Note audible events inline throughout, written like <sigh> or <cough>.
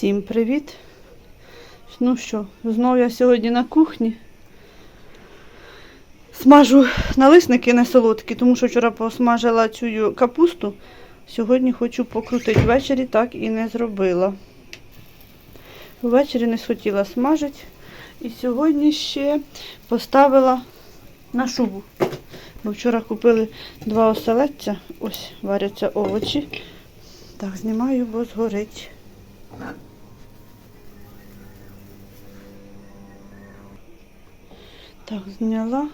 Всім привіт! Ну що, знову я сьогодні на кухні. Смажу налисники не солодкі, тому що вчора посмажила цю капусту. Сьогодні хочу покрутити. Ввечері так і не зробила. Ввечері не схотіла смажити. І сьогодні ще поставила на шубу. Бо вчора купили два оселедця. Ось варяться овочі. Так, знімаю, бо згорить. Так, зняла,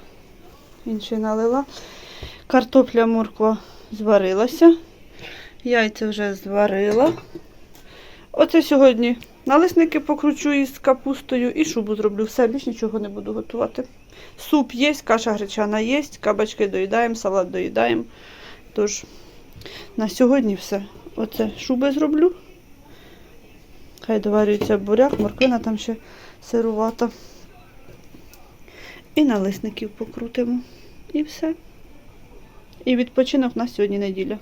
інший налила. Картопля морква зварилася. Яйця вже зварила. Оце сьогодні налисники покручу із капустою і шубу зроблю. Все, більш нічого не буду готувати. Суп є, каша гречана є, кабачки доїдаємо, салат доїдаємо. Тож, на сьогодні все. Оце шуби зроблю. Хай доварюється буряк, морквина там ще сирувата. І налисників покрутимо. І все. І відпочинок на сьогодні неділя.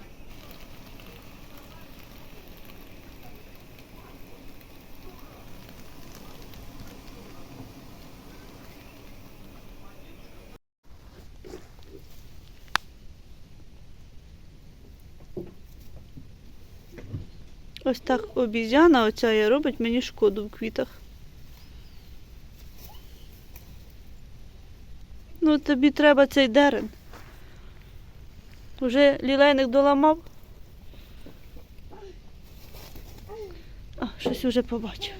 Ось так обізяна оця я робить мені шкоду в квітах. Ну, тобі треба цей дерен. Уже лілейник доламав. А, щось уже побачив.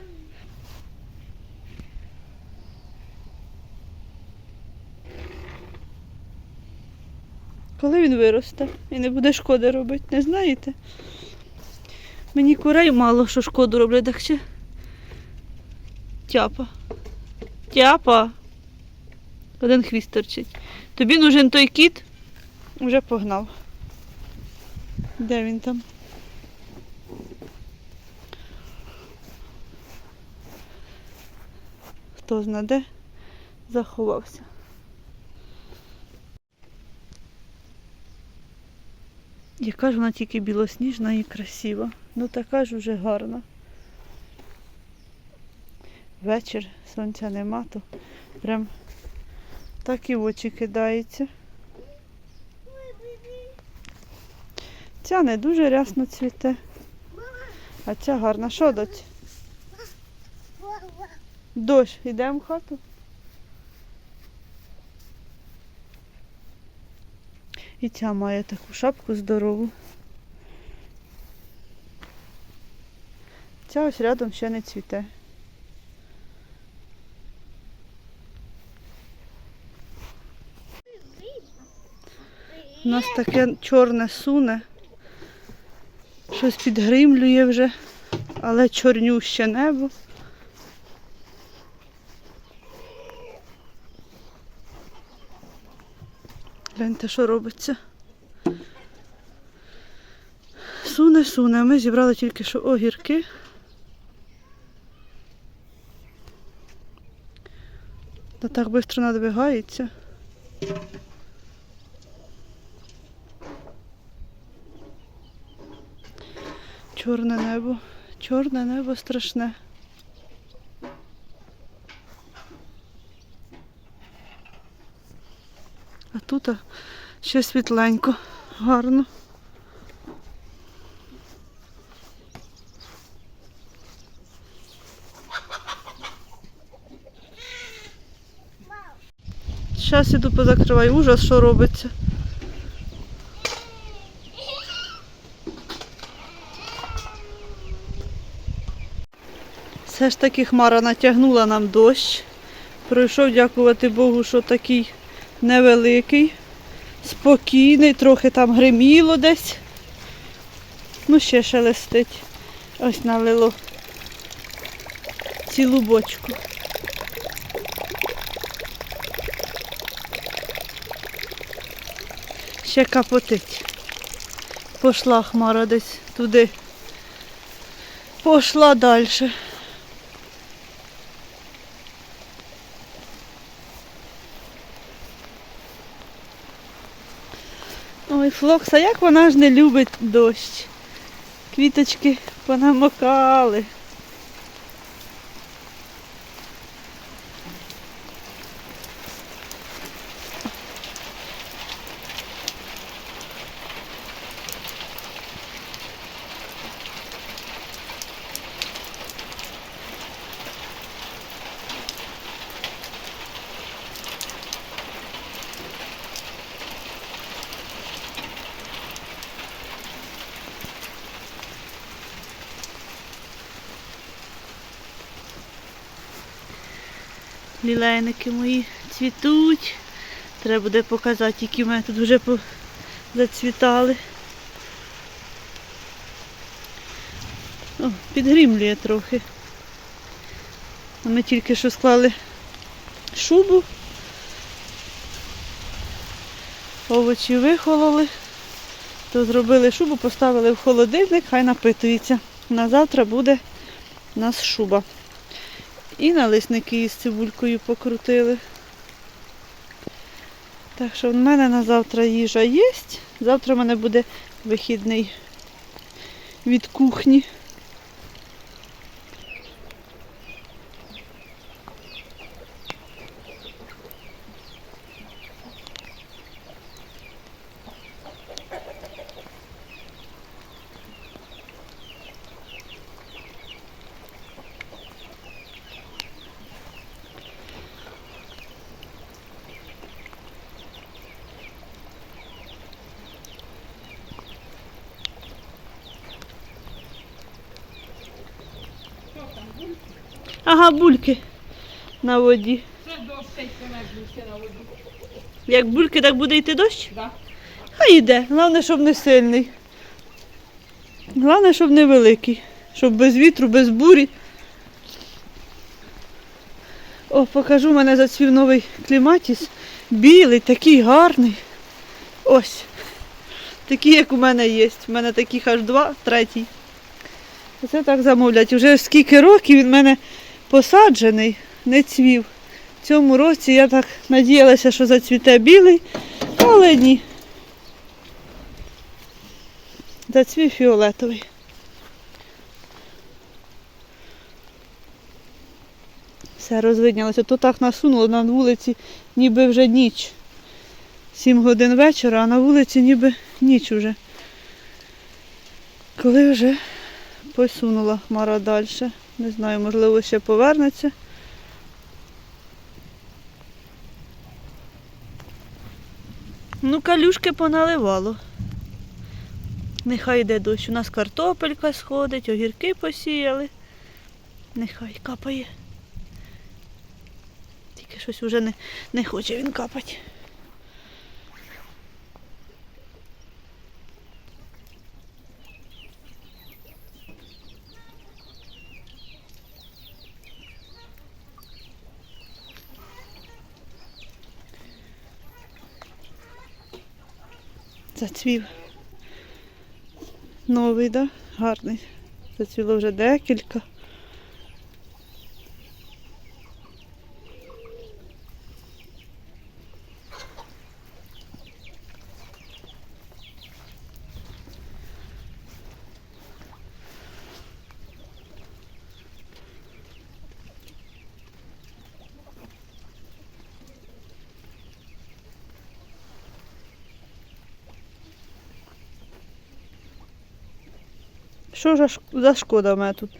Коли він виросте і не буде шкоди робити, не знаєте? Мені курей мало що шкоду роблять, так ще. Тяпа. Тяпа. Один хвіст торчить. Тобі нужен той кіт. Вже погнав. Де він там? Хто зна де заховався. Яка ж вона тільки білосніжна і красива. Ну така ж уже гарна. Вечір, сонця нема, то прям так і в очі кидається. Ця не дуже рясно цвіте, а ця гарна. Що доць? Дощ, йдемо в хату. І ця має таку шапку здорову. Ця ось рядом ще не цвіте. У нас таке чорне суне. Щось підгримлює вже, але чорнюще небо. Гляньте, що робиться. Суне, суне. Ми зібрали тільки що огірки. Та так швидко надвигається. Чорне небо. Чорне небо страшне. А тут ще світленько, гарно. Зараз іду позакриваю. Ужас, що робиться. Все ж таки хмара натягнула нам дощ. Пройшов, дякувати Богу, що такий невеликий, спокійний, трохи там гриміло десь. Ну, ще шелестить. Ось налило цілу бочку. Ще капотить. Пошла хмара десь туди. Пошла далі. Ой, Флокса, як вона ж не любить дощ. Квіточки понамокали. Лілейники мої цвітуть. Треба буде показати, які в мене тут вже зацвітали. О, підгрімлює трохи. Ми тільки що склали шубу. Овочі вихололи, то зробили шубу, поставили в холодильник, хай напитується. На завтра буде у нас шуба. І налисники із цибулькою покрутили. Так що в мене на завтра їжа є. Завтра в мене буде вихідний від кухні. Ага, бульки на воді. Це дощ ще на воді. Як бульки, так буде йти дощ? Да. Хай йде. Головне, щоб не сильний. Головне, щоб не великий. Щоб без вітру, без бурі. О, покажу, у мене зацвів новий кліматіс. Білий, такий гарний. Ось. Такий, як у мене є. У мене таких аж два, третій. Оце так замовлять. Уже скільки років він мене посаджений, не цвів. В цьому році я так надіялася, що зацвіте білий, але ні. Зацвів фіолетовий. Все розвиднялося. То так насунуло на вулиці, ніби вже ніч. Сім годин вечора, а на вулиці ніби ніч уже. Коли вже посунула хмара далі. Не знаю, можливо, ще повернеться. Ну, калюшки поналивало. Нехай йде дощ. У нас картопелька сходить, огірки посіяли. Нехай капає. Тільки щось вже не, не хоче він капати. Зацвів. Новий, да? Гарний. Зацвіло вже декілька. Що ж за шкода в мене тут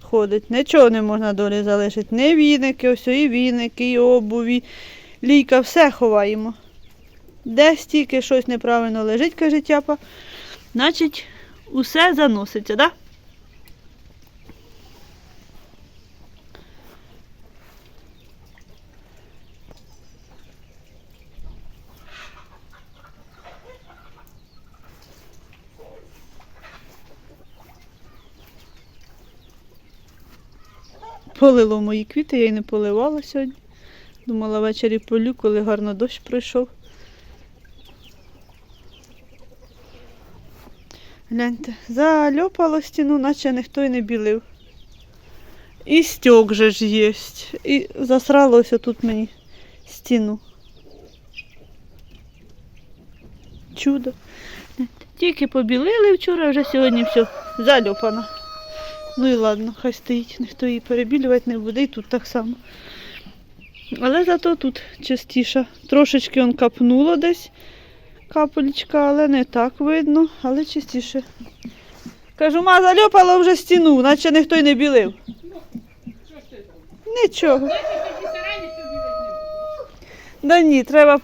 ходить? Нічого не можна долі залишити. Не віники, ось і віники, і обуві, лійка, все ховаємо. Десь тільки щось неправильно лежить, каже тяпа, значить усе заноситься, так? Да? Полило мої квіти, я й не поливала сьогодні. Думала ввечері полю, коли гарно дощ пройшов. Гляньте, зальопало стіну, наче ніхто й не білив. І стьок же ж є. І засралося тут мені стіну. Чудо. Тільки побілили вчора, вже сьогодні все зальопано. Ну і ладно, хай стоїть, ніхто її перебілювати не буде, і тут так само. Але зато тут частіше. Трошечки он капнуло десь капелечка, але не так видно, але частіше. Кажу, ма зальопало вже стіну, наче ніхто й не білив. Нічого. Да ні, треба.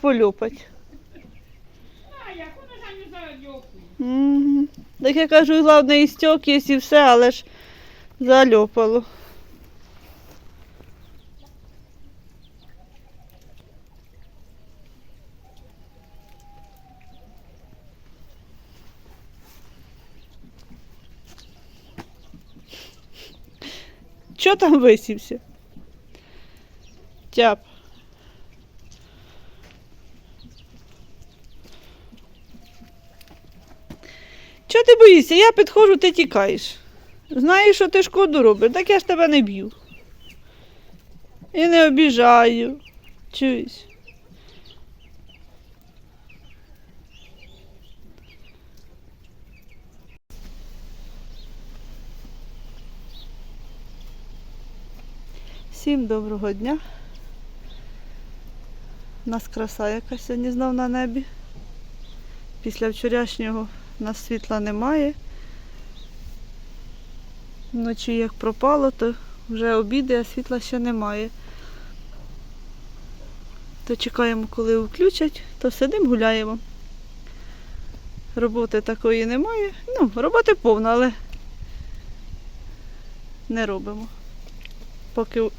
Угу. Так я кажу, головне, і стьок є, і все, але ж Зальопало. Що там висівся? Тяп. Чого ти боїшся? Я підходжу, ти тікаєш. Знаєш, що ти шкоду робиш, так я ж тебе не б'ю. І не обіжаю. Чуєш? Всім доброго дня. У нас краса якась сьогодні знов на небі. Після вчорашнього нас світла немає. Вночі як пропало, то вже обіди, а світла ще немає. То чекаємо, коли включать, то сидимо, гуляємо. Роботи такої немає. Ну, роботи повно, але не робимо. Поки,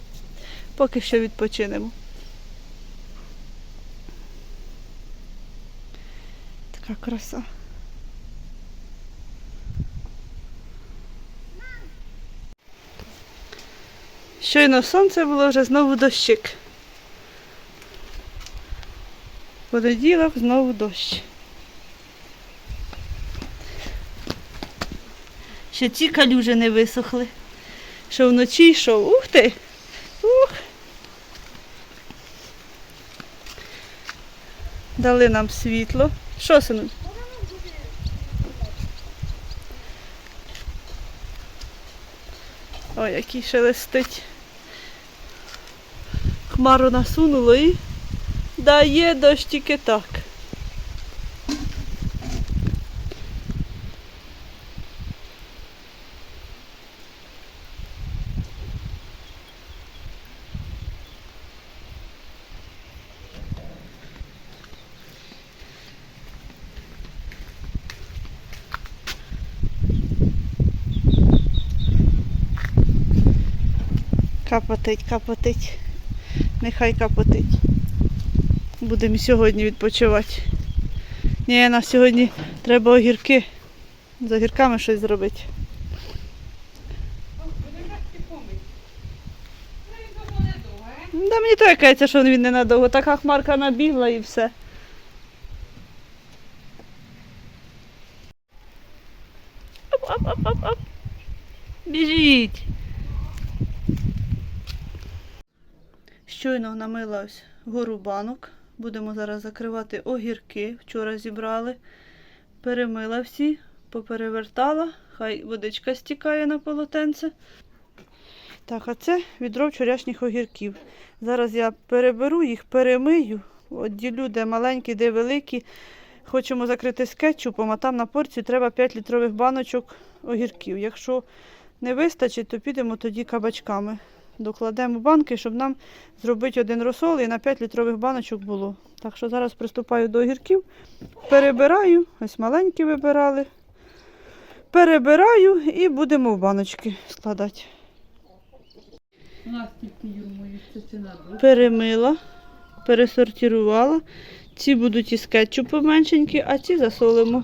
поки що відпочинемо. Така краса. Щойно сонце було вже знову дощик. Понеділок знову дощ. Ще ці калюжі не висохли. Що вночі йшов. Ух ти! Ух! Дали нам світло. Що, сину? Ой, який шелестить. Хмару насунуло і дає дощ тільки так. Капотить, капотить. Нехай капотить. Будемо сьогодні відпочивати. Ні, на сьогодні треба огірки. З огірками щось зробити. Да мені то кається, що він ненадовго. Така хмарка набігла і все. Оп-оп-оп-оп-оп. Біжіть. Щойно намила ось гору банок. Будемо зараз закривати огірки. Вчора зібрали. Перемила всі, поперевертала. Хай водичка стікає на полотенце. Так, а це відро вчорашніх огірків. Зараз я переберу їх, перемию, відділю, де маленькі, де великі. Хочемо закрити з кетчупом, а там на порцію треба 5 літрових баночок огірків. Якщо не вистачить, то підемо тоді кабачками. Докладемо банки, щоб нам зробити один розсол і на 5 літрових баночок було. Так що зараз приступаю до огірків, перебираю, ось маленькі вибирали. Перебираю і будемо в баночки складати. Перемила, пересортувала. Ці будуть із кетчупу меншенькі, а ці засолимо.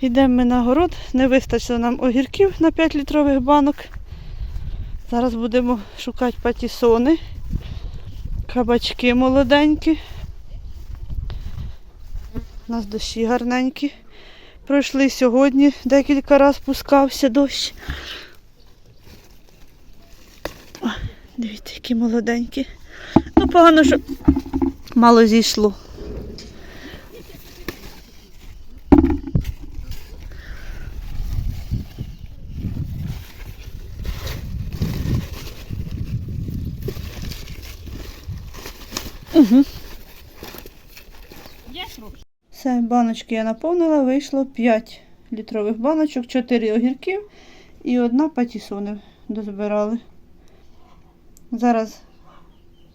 Йдемо ми на город. Не вистачило нам огірків на 5 літрових банок. Зараз будемо шукати патісони, кабачки молоденькі. У нас дощі гарненькі. Пройшли сьогодні, декілька разів спускався дощ. О, дивіться, які молоденькі. Ну, погано, що мало зійшло. Угу. Є трохи. Все, баночки я наповнила, вийшло 5 літрових баночок, 4 огірків і одна патісони дозбирали. Зараз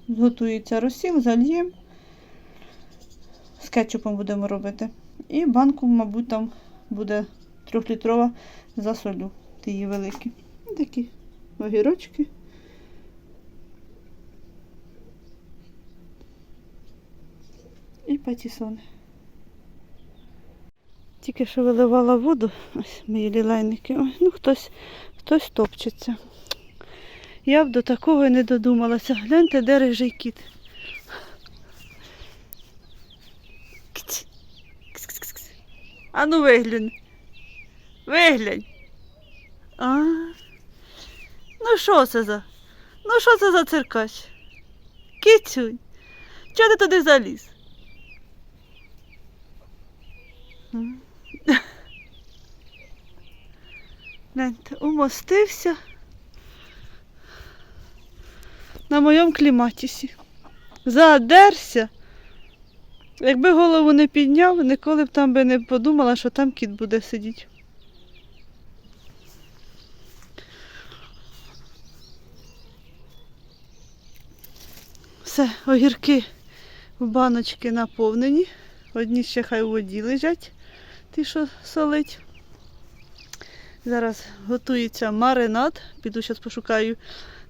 зготується розсіл, зальємо. З кетчупом будемо робити. І банку, мабуть, там буде трьохлітрова засолю. Ті великі. Такі огірочки. І патісони. Тільки що виливала воду, ось мої лілайники. Ой, ну хтось, хтось топчеться. Я б до такого і не додумалася. Гляньте, де рижий кіт. А ну виглянь. Виглянь. А. Ну що це за? Ну що це за циркач? Кицюнь. Чого ти туди заліз? М. Гляньте, умостився на моєму кліматісі. Задерся. Якби голову не підняв, ніколи б там би не подумала, що там кіт буде сидіти. Все, огірки в баночки наповнені. Одні ще хай у воді лежать, ті, що солить. Зараз готується маринад. Піду зараз пошукаю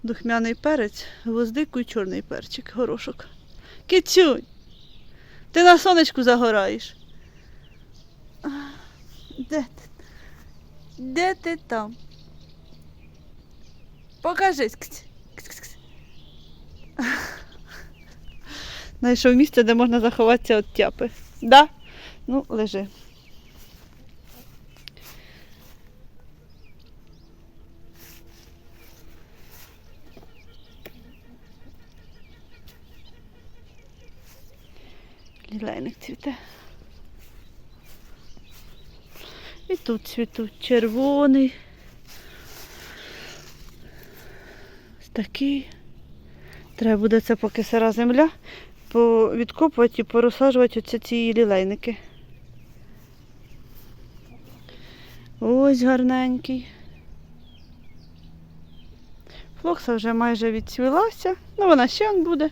духмяний перець, гвоздику і чорний перчик, горошок. Кицюнь, ти на сонечку загораєш. Де ти? Де ти там? Покажись. Кць. Знайшов місце, де можна заховатися від тяпи. Да? Ну, лежи. Лілейник цвіте. І тут цвітуть червоний. Такий. Треба буде це поки сира земля відкопувати і порозсаджувати оці ці лілейники. Ось гарненький. Флокса вже майже відцвілася. Ну, вона ще буде.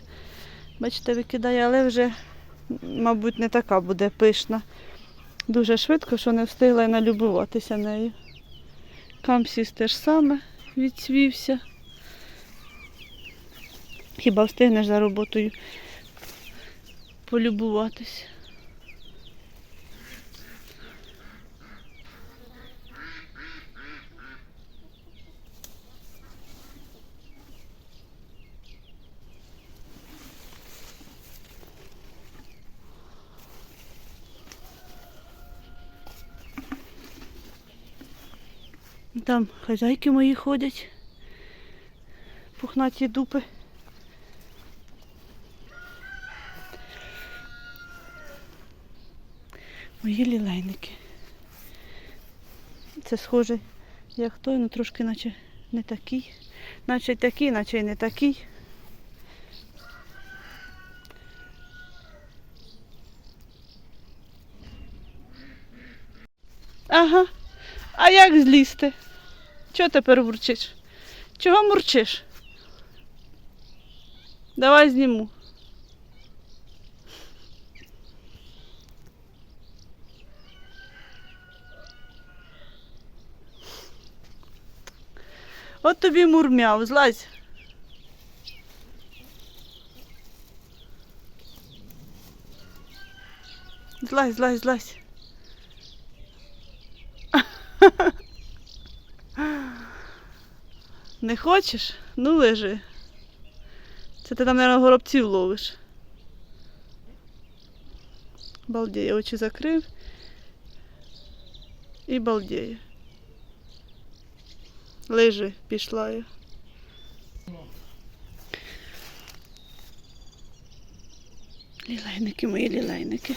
Бачите, викидає, але вже, мабуть, не така буде пишна. Дуже швидко, що не встигла й налюбуватися нею. Камсіс теж саме відсвівся. Хіба встигнеш за роботою полюбуватись? Там хазяйки мої ходять. Пухнаті дупи. Мої лілейники. Це схоже, як той, ну трошки наче не такий. Наче такий, наче й не такий. Ага. А як злізти? Чого тепер мурчиш? Чого мурчиш? Давай зніму. От тобі мурмяв, злазь. Злазь, злазь, злазь. Не хочеш? Ну лежи. Це ти там, мабуть, горобців ловиш. Балдіє, очі закрив. І балдіє. Лежи, пішла я. Лілейники мої лілейники.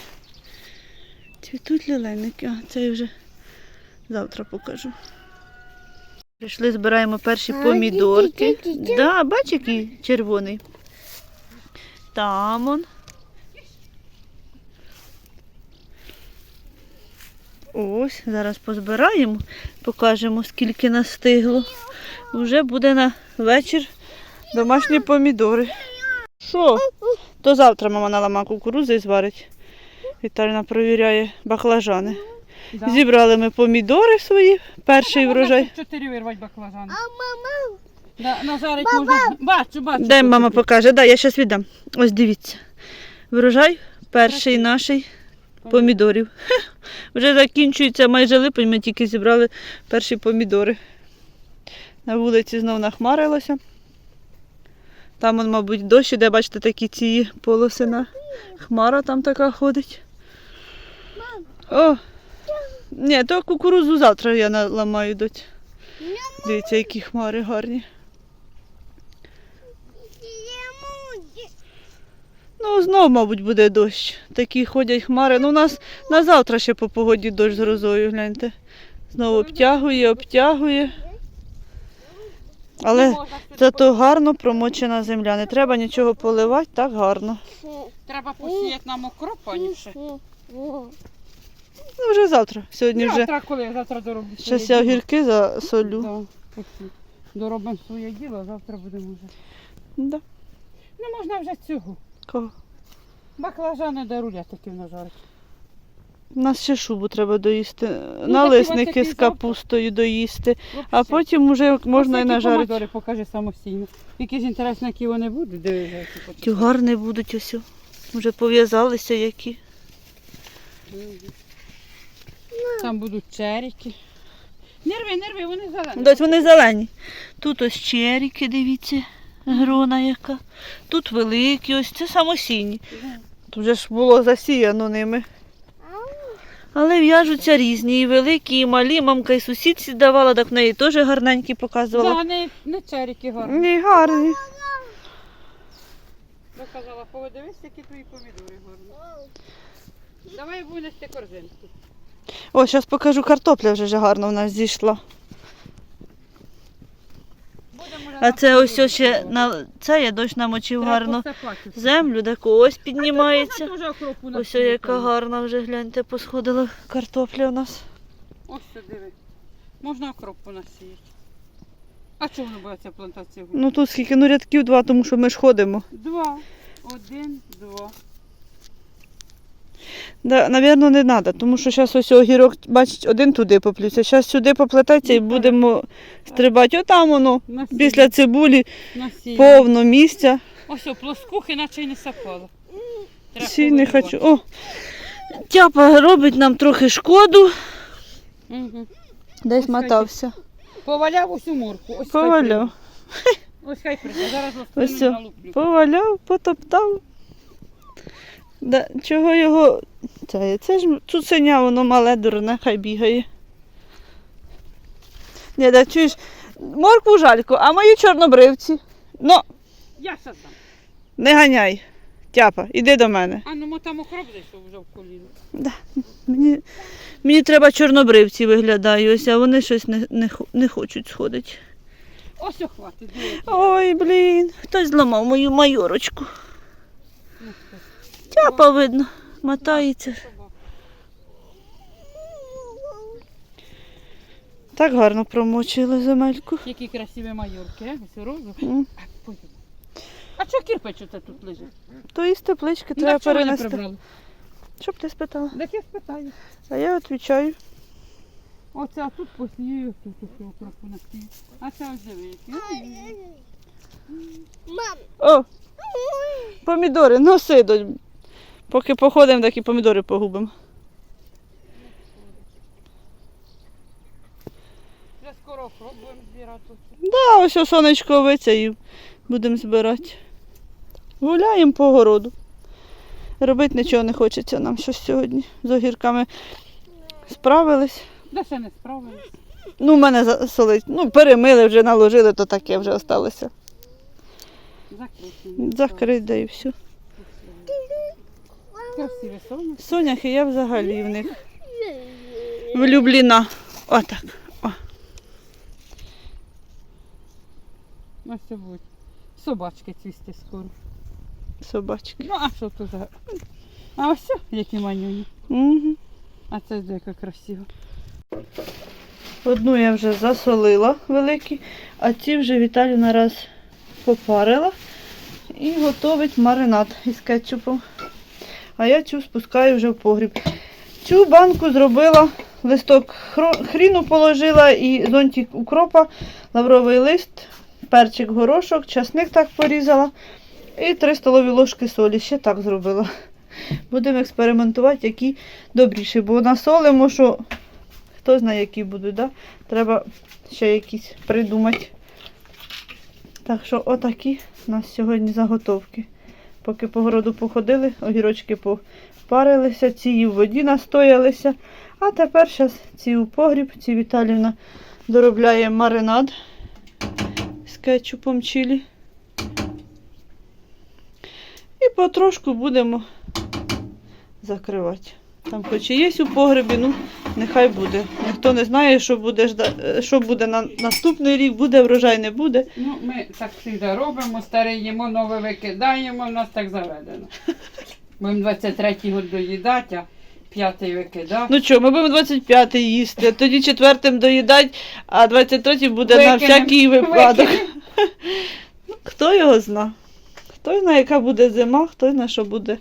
Цвітуть лілейники, а це я вже завтра покажу. Прийшли, збираємо перші помідорки. Да, бач, який червоний. Там он. Ось, зараз позбираємо, покажемо, скільки настигло. Вже буде на вечір домашні помідори. Що? То завтра мама налама кукурудзи і зварить. Віталіна провіряє баклажани. Да. Зібрали ми помідори свої, перший врожай. Чотири вирвати баклажани. А мама, Да, Назарик можна. Бачу, бачу. Дай мама покаже. Да, я зараз віддам. Ось дивіться. Врожай перший наший помідорів. <laughs> Вже закінчується майже липень, ми тільки зібрали перші помідори. На вулиці знов нахмарилося. Там, он, мабуть, дощ іде, бачите, такі ці полоси на хмара там така ходить. О! Ні, то кукурузу завтра я наламаю доць. Дивіться, які хмари гарні. Ну, знов, мабуть, буде дощ. Такі ходять хмари. Ну, у нас на завтра ще по погоді дощ з грозою, гляньте. Знову обтягує, обтягує. Але зато гарно промочена земля. Не треба нічого поливати, так гарно. Треба посіяти нам окропаніше. Ну, вже завтра. Сьогодні вже Завтра коли? Завтра дороблю. щас я огірки засолю. Да, Доробимо своє діло, а завтра будемо вже. Да. Ну можна вже цього. Кого? Баклажани до руля таки нажарити. У нас ще шубу треба доїсти. Ну, Налисники такий з капустою доїсти, а потім вже можна і нажарити. Помідори покажи самостійно. Які ж інтересно, які вони будуть, дивися. Ті гарні будуть ось. Вже пов'язалися які. Там будуть черіки. Нерви, нерви, вони зелені. Дось вони зелені. Тут ось черіки, дивіться, грона яка. Тут великі, ось це самосінні. Тут вже ж було засіяно ними. Але в'яжуться різні, і великі, і малі. Мамка і сусідці давала, так в неї теж гарненькі показувала. Да, не, не черіки гарні. Ні, гарні. Я казала, подивись, які твої помідори гарні. Давай винести корзинку. О, зараз покажу, картопля вже ж гарно в нас зійшла. А це ось ще на це я дощ намочив гарно. Землю, так ось піднімається. Ось яка гарна вже гляньте, посходила картопля у нас. Ось це диви. Можна окропу насіяти. А чого воно буде ця плантація? Ну тут скільки, ну рядків два, тому що ми ж ходимо. Два. Один, два. Да, навірно, не треба, тому що зараз ось огірок, бачить, один туди поплюється. Зараз сюди поплететься і будемо стрибати. Отам воно. Після цибулі повно місця. Ось о, плоскухи, наче й не сапало. Треба не хочу. О, тяпа робить нам трохи шкоду. Мгм. Десь мотався. Поваляв усю морку. Ось Поваляв. Хай. Ось хай прийде. Зараз Ось налуплю. Поваляв, потоптав. Да, чого його. Це, це ж цуценя, воно мале, дурне, хай бігає. Ні, да чуєш, моркву жальку, а мої чорнобривці. Ну, Я сам. не ганяй. Тяпа, іди до мене. А ну мо там окроп десь вже в коліно. Мені, мені треба чорнобривці виглядаю, ось, а вони щось не, не, не хочуть сходити. Ось о, хватить. диви. Ой, блін, хтось зламав мою майорочку. Тяпа видно, мотається. Так гарно промочили земельку. Які красиві майорки, е? Розу. М. А, що кирпич оце тут лежить? То із теплички треба чого не перенести. прибрали? Щоб ти спитала. Так я спитаю. А я відповідаю. Оце а тут посію, тут ось окропу насію. А це ось диви, які. О! Помідори, носи до. Поки походимо, так і помідори погубимо. Вже скоро окроп будемо збирати. Да, ось сонечко виться і будемо збирати. Гуляємо по городу. Робити нічого не хочеться нам щось сьогодні. З огірками справились. Да ще не справились. Ну, в мене засолить. Ну, перемили вже, наложили, то таке вже осталося. Закрити. Да і все. Красиві соня. Соняхи я взагалі в них влюблена. Отак. О. Ось це. Собачки цвісти скоро. Собачки. Ну, а що тут за. А ось які манюні. Угу. А це яка красиво. Одну я вже засолила великі, а ці вже Віталю нараз попарила і готовить маринад із кетчупом. А я цю спускаю вже в погріб. Цю банку зробила, листок хріну положила і зонтик укропа, лавровий лист, перчик горошок, часник так порізала і 3 столові ложки солі. Ще так зробила. Будемо експериментувати, які добріші. Бо насолимо, що хто знає, які будуть, да? Треба ще якісь придумати. Так що отакі у нас сьогодні заготовки. Поки по городу походили, огірочки попарилися, ці в воді настоялися. А тепер зараз ці у погріб, ці Віталівна доробляє маринад з кетчупом чилі. І потрошку будемо закривати. Там хоч і є у погребі, ну нехай буде. Ніхто не знає, що буде, що буде на наступний рік, буде врожай, не буде. Ну, ми так завжди робимо, старе їмо, нове викидаємо, в нас так заведено. Будемо 23-й год доїдати, а п'ятий викидати. Ну що, ми будемо 25-й їсти, тоді четвертим доїдати, а 23-й буде на всякий випадок. <laughs> Ну, хто його зна? Хто знає, яка буде зима, хто знає, що буде.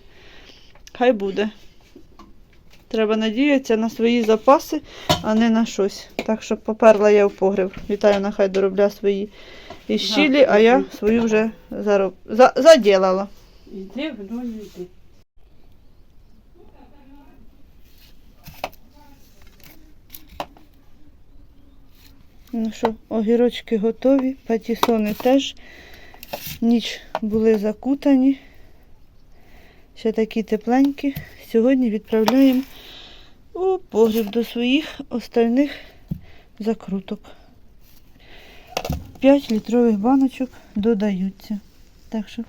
Хай буде. Треба надіятися на свої запаси, а не на щось. Так що поперла я в погреб. Вітаю, нехай доробля свої і щілі, а я свою вже зароб... за... заділала. Іди в долю йди. Ну що, огірочки готові, патісони теж. Ніч були закутані. Ще такі тепленькі. Сьогодні відправляємо у погріб до своїх остальних закруток. 5 літрових баночок додаються. Так що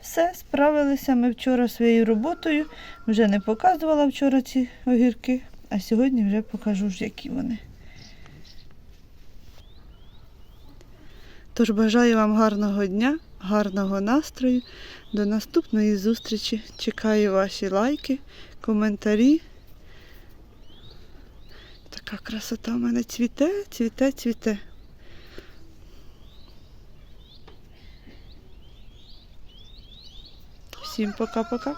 все, справилися ми вчора своєю роботою. Вже не показувала вчора ці огірки, а сьогодні вже покажу які вони. Тож бажаю вам гарного дня, гарного настрою. До наступної зустрічі. Чекаю ваші лайки, коментарі. Така красота в мене цвіте, цвіте, цвіте. Всім пока-пока.